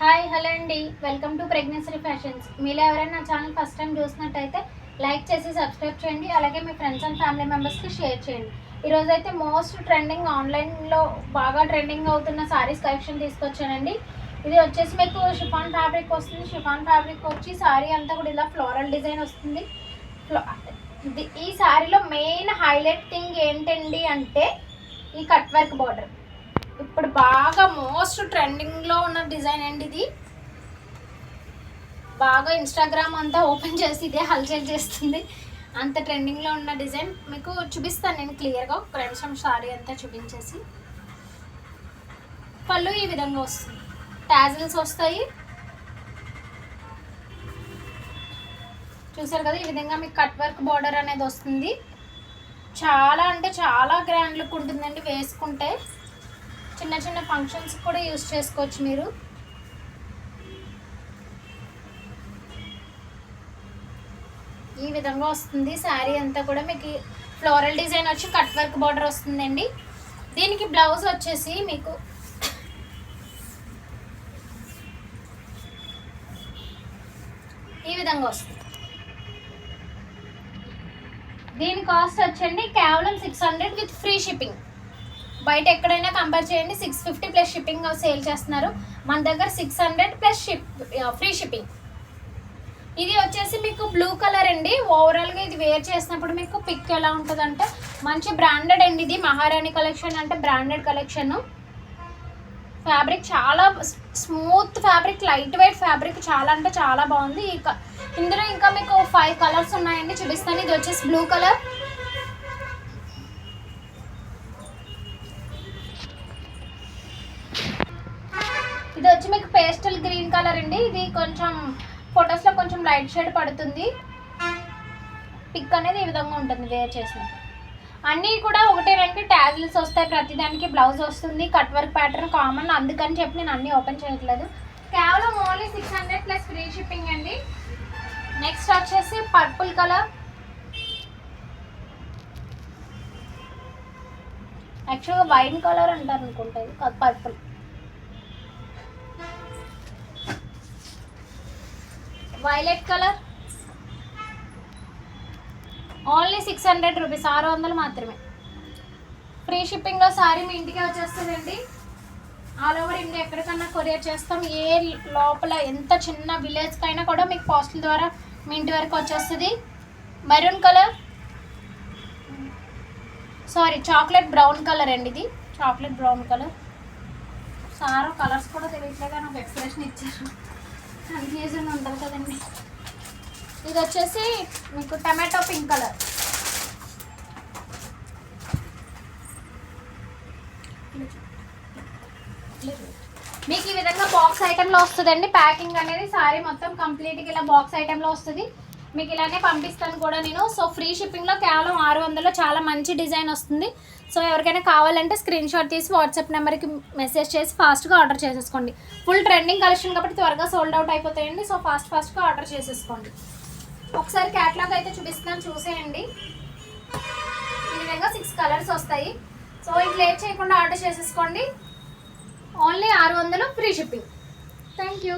Hi hello అండి. Welcome to pregnancy fashions. మీరు ఎవరైనా నా ఛానల్ ఫస్ట్ టైం చూసినట్టయితే లైక్ చేసి సబ్స్క్రైబ్ చేయండి. అలాగే మీ ఫ్రెండ్స్ అండ్ ఫ్యామిలీ మెంబర్స్కి షేర్ చేయండి. ఈరోజు అయితే మోస్ట్ ట్రెండింగ్ ఆన్లైన్లో బాగా ట్రెండింగ్ అవుతున్న సారీస్ కలెక్షన్ తీసుకొచ్చానండి. ఇది వచ్చేసి మీకు షిఫాన్ ఫ్యాబ్రిక్ వస్తుంది. షిఫాన్ ఫ్యాబ్రిక్ వచ్చి సారీ అంతా కూడా ఇలా ఫ్లోరల్ డిజైన్ వస్తుంది. ఈ సారీలో మెయిన్ హైలైట్ థింగ్ ఏంటండి అంటే ఈ కట్ వర్క్ బార్డర్ ఇప్పుడు బాగా మోస్ట్ ట్రెండింగ్లో ఉన్న డిజైన్ అండి ఇది బాగా ఇన్స్టాగ్రామ్ అంతా ఓపెన్ చేసి ఇదే హల్చల్ చేస్తుంది. అంత ట్రెండింగ్లో ఉన్న డిజైన్ మీకు చూపిస్తాను నేను క్లియర్గా ఒక నిమిషం సారీ అంతా చూపించేసి. పళ్ళు ఈ విధంగా వస్తుంది. ట్యాజిల్స్ వస్తాయి. చూసారు కదా ఈ విధంగా మీకు కట్ వర్క్ బార్డర్ అనేది వస్తుంది. చాలా అంటే చాలా గ్రాండ్ లుక్ ఉంటుందండి వేసుకుంటే. చిన్న చిన్న ఫంక్షన్స్ కూడా యూస్ చేసుకోవచ్చు మీరు. ఈ విధంగా వస్తుంది శారీ అంతా కూడా మీకు ఫ్లోరల్ డిజైన్ వచ్చి కట్ వర్క్ బార్డర్ వస్తుందండి. దీనికి బ్లౌజ్ వచ్చేసి మీకు ఈ విధంగా వస్తుంది. దీని కాస్ట్ వచ్చండి కేవలం six hundred with free shipping బయట ఎక్కడైనా కంపేర్ చేయండి. Six fifty plus shipping sale చేస్తున్నారు. మన దగ్గర six hundred plus ship free shipping ఇది వచ్చేసి మీకు బ్లూ కలర్ అండి. ఓవరాల్గా ఇది వేర్ చేసినప్పుడు మీకు పిక్ ఎలా ఉంటుందంటే మంచి బ్రాండెడ్ అండి ఇది. మహారాణి కలెక్షన్ అంటే బ్రాండెడ్ కలెక్షన్ ఫ్యాబ్రిక్ చాలా smooth fabric light weight fabric చాలా అంటే చాలా బాగుంది. ఈ ఇందులో ఇంకా మీకు ఫైవ్ కలర్స్ ఉన్నాయండి. చూపిస్తాను. ఇది వచ్చేసి బ్లూ కలర్ ఇది కొంచెం ఫొటోస్లో కొంచెం లైట్ షేడ్ పడుతుంది. పిక్ అనేది ఈ విధంగా ఉంటుంది వేర్ చేసిన అన్నీ కూడా ఒకటే రెండు ట్యాజిల్స్ వస్తాయి ప్రతిదానికి బ్లౌజ్ వస్తుంది కట్ వర్క్ ప్యాటర్న్ కామన్ అందుకని చెప్పి నేను అన్నీ ఓపెన్ చేయట్లేదు. కేవలం only six hundred plus free shipping అండి. నెక్స్ట్ వచ్చేసి పర్పుల్ కలర్ యాక్చువల్గా వైన్ కలర్ అంటారు అనుకుంటుంది purple violet colour only six hundred rupees ఆరు వందలు మాత్రమే. ఫ్రీ షిప్పింగ్లో సారీ మీ ఇంటికే వచ్చేస్తుందండి. ఆల్ ఓవర్ ఇండియా ఎక్కడికన్నా కొరియర్ చేస్తాం. ఏ లోపల ఎంత చిన్న విలేజ్కైనా కూడా మీకు పోస్టల్ ద్వారా మీ ఇంటి వరకు వచ్చేస్తుంది. Maroon colour sari chocolate brown colour అండి ఇది. చాక్లెట్ బ్రౌన్ కలర్ సారో కలర్స్ కూడా తెలియట్లేదు నాకు ఎక్స్ప్రెషన్ ఇచ్చారు కన్ఫ్యూజన్ ఉంటుంది కదండి. ఇది వచ్చేసి మీకు టమాటో పింక్ కలర్. మీకు ఈ విధంగా బాక్స్ ఐటెంలో వస్తుందండి. ప్యాకింగ్ అనేది సారీ మొత్తం కంప్లీట్గా ఇలా బాక్స్ ఐటెంలో వస్తుంది. మీకు ఇలానే పంపిస్తాను కూడా నేను. సో ఫ్రీ షిప్పింగ్లో కేవలం ఆరు వందలు. చాలా మంచి డిజైన్ వస్తుంది. సో ఎవరికైనా కావాలంటే స్క్రీన్ షాట్ తీసి వాట్సాప్ నెంబర్కి మెసేజ్ చేసి ఫాస్ట్గా ఆర్డర్ చేసేసుకోండి. ఫుల్ ట్రెండింగ్ కలెక్షన్ కాబట్టి త్వరగా సోల్డ్ అవుట్ అయిపోతాయండి. సో ఫాస్ట్ ఫాస్ట్గా ఆర్డర్ చేసేసుకోండి. ఒకసారి క్యాట్లాగ్ అయితే చూపిస్తున్నాను. చూసేయండి. ఈ విధంగా సిక్స్ కలర్స్ వస్తాయి. సో ఇది లేట్ చేయకుండా ఆర్డర్ చేసేసుకోండి. ఓన్లీ ఆరు వందలు ఫ్రీ షిప్పింగ్. Thank you.